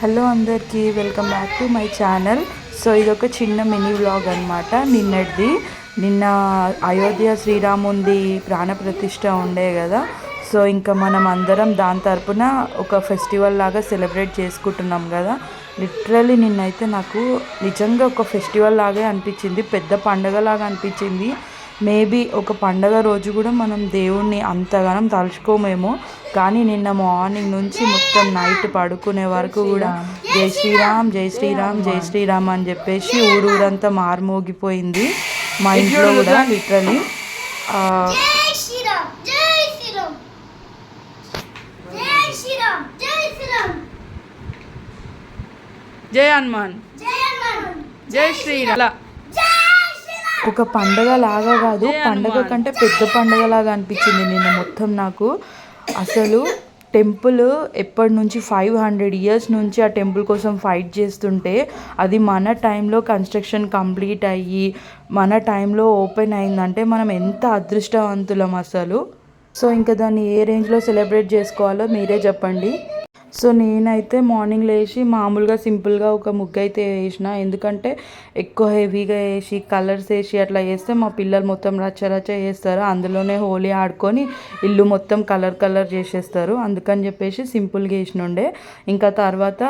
Hello అందరికీ welcome back to my channel. So ఇదొక చిన్న మినీ వ్లాగ్ అనమాట నిన్నటిది. నిన్న అయోధ్య శ్రీరాముంది ప్రాణ ప్రతిష్ట ఉండే కదా. సో ఇంకా మనం అందరం దాని తరపున ఒక ఫెస్టివల్ లాగా సెలబ్రేట్ చేసుకుంటున్నాం కదా. లిటరలీ నిన్నైతే నాకు నిజంగా ఒక ఫెస్టివల్ లాగే అనిపించింది. పెద్ద పండగ లాగా అనిపించింది. మేబీ ఒక పండగ రోజు కూడా మనం దేవుణ్ణి అంతగానం తలుచుకోమేమో. కానీ నిన్న మార్నింగ్ నుంచి మొత్తం నైట్ పడుకునే వరకు కూడా జై శ్రీరామ్ జై శ్రీరామ్ జై శ్రీరామ్ అని చెప్పేసి ఊరూరంతా మారుమోగిపోయింది. మా ఇంట్లో కూడా లిటరలీ జై శ్రీరామ్ జై శ్రీరామ్. జై శ్రీరామ్ జై శ్రీరామ్. జై హనుమాన్. జై శ్రీరామ్. ఒక పండగ లాగా కాదు పండగ కంటే పెద్ద పండగ లాగా అనిపించింది నిన్న మొత్తం నాకు. అసలు టెంపుల్ ఎప్పటి నుంచి ఫైవ్ హండ్రెడ్ ఇయర్స్ నుంచి ఆ టెంపుల్ కోసం ఫైట్ చేస్తుంటే అది మన టైంలో కన్స్ట్రక్షన్ కంప్లీట్ అయ్యి మన టైంలో ఓపెన్ అయిందంటే మనం ఎంత అదృష్టవంతులం అసలు. సో ఇంకా దాన్ని ఏ రేంజ్లో సెలబ్రేట్ చేసుకోవాలో మీరే చెప్పండి. సో నేనైతే మార్నింగ్ లేచి మామూలుగా సింపుల్గా ఒక ముగ్గు అయితే వేసిన. ఎందుకంటే ఎక్కువ హెవీగా వేసి కలర్స్ వేసి అట్లా వేస్తే మా పిల్లలు మొత్తం రచ్చ రచ్చ చేస్తారు. అందులోనే హోలీ ఆడుకొని ఇల్లు మొత్తం కలర్ కలర్ చేసేస్తారు. అందుకని చెప్పేసి సింపుల్గా వేసినుండే. ఇంకా తర్వాత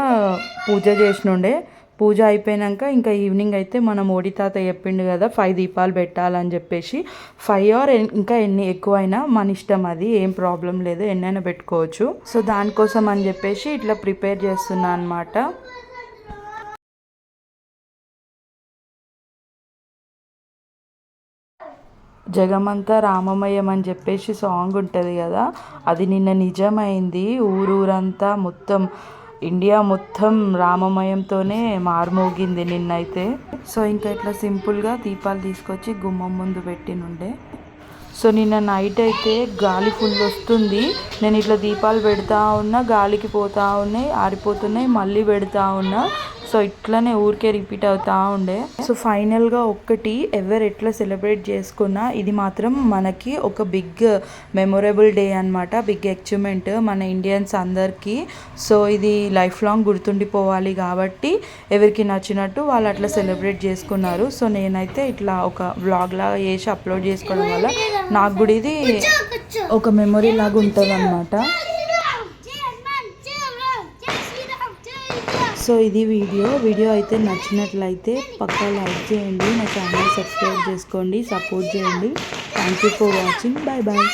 పూజ చేసినుండే. పూజ అయిపోయాక ఇంకా ఈవినింగ్ అయితే మన మోడీ తాత చెప్పిండు కదా ఫైవ్ దీపాలు పెట్టాలని చెప్పేసి. ఫైవ్ ఆర్ ఇంకా ఎన్ని ఎక్కువైనా మన ఇష్టం అది ఏం ప్రాబ్లం లేదు ఎన్నైనా పెట్టుకోవచ్చు. సో దానికోసం అని చెప్పేసి ఇట్లా ప్రిపేర్ చేస్తున్నా అనమాట జగమంతా రామమయం అని చెప్పేసి సాంగ్ ఉంటుంది కదా అది నిన్న నిజమైంది. ఊరూరంతా మొత్తం ఇండియా మొత్తం రామమయంతోనే మారుమోగింది నిన్నైతే. సో ఇంకా ఇట్లా సింపుల్గా దీపాలు తీసుకొచ్చి గుమ్మం ముందు పెట్టినుండే సో నిన్న నైట్ అయితే గాలి ఫుల్ వస్తుంది. నేను ఇట్లా దీపాలు పెడతా ఉన్నా గాలికి పోతా ఉన్నాయి ఆరిపోతున్నాయి మళ్ళీ పెడతా ఉన్నా. సో ఇట్లనే ఊరికే రిపీట్ అవుతా ఉండే. సో ఫైనల్గా ఒక్కటి ఎవరు ఎట్లా సెలబ్రేట్ చేసుకున్నా ఇది మాత్రం మనకి ఒక బిగ్ మెమొరబుల్ డే అనమాట బిగ్ అచీవ్మెంట్ మన ఇండియన్స్ అందరికీ. సో ఇది లైఫ్ లాంగ్ గుర్తుండిపోవాలి కాబట్టి ఎవరికి నచ్చినట్టు వాళ్ళు అట్లా సెలబ్రేట్ చేసుకున్నారు. సో నేనైతే ఇట్లా ఒక వ్లాగ్ లాగా చేసి అప్లోడ్ చేసుకోవడం వల్ల నాకు కూడా ఇది ఒక మెమొరీ లాగా ఉంటుంది అనమాట శ్రీరామ్ జై హనుమాన్ జై రామ్ జై శ్రీరామ్ జై శ్రీరామ్ సో ఇది వీడియో. వీడియో అయితే నచ్చినట్లయితే పక్కా లైక్ చేయండి. నా ఛానల్ సబ్స్క్రైబ్ చేసుకోండి సపోర్ట్ చేయండి. Thank you for watching bye bye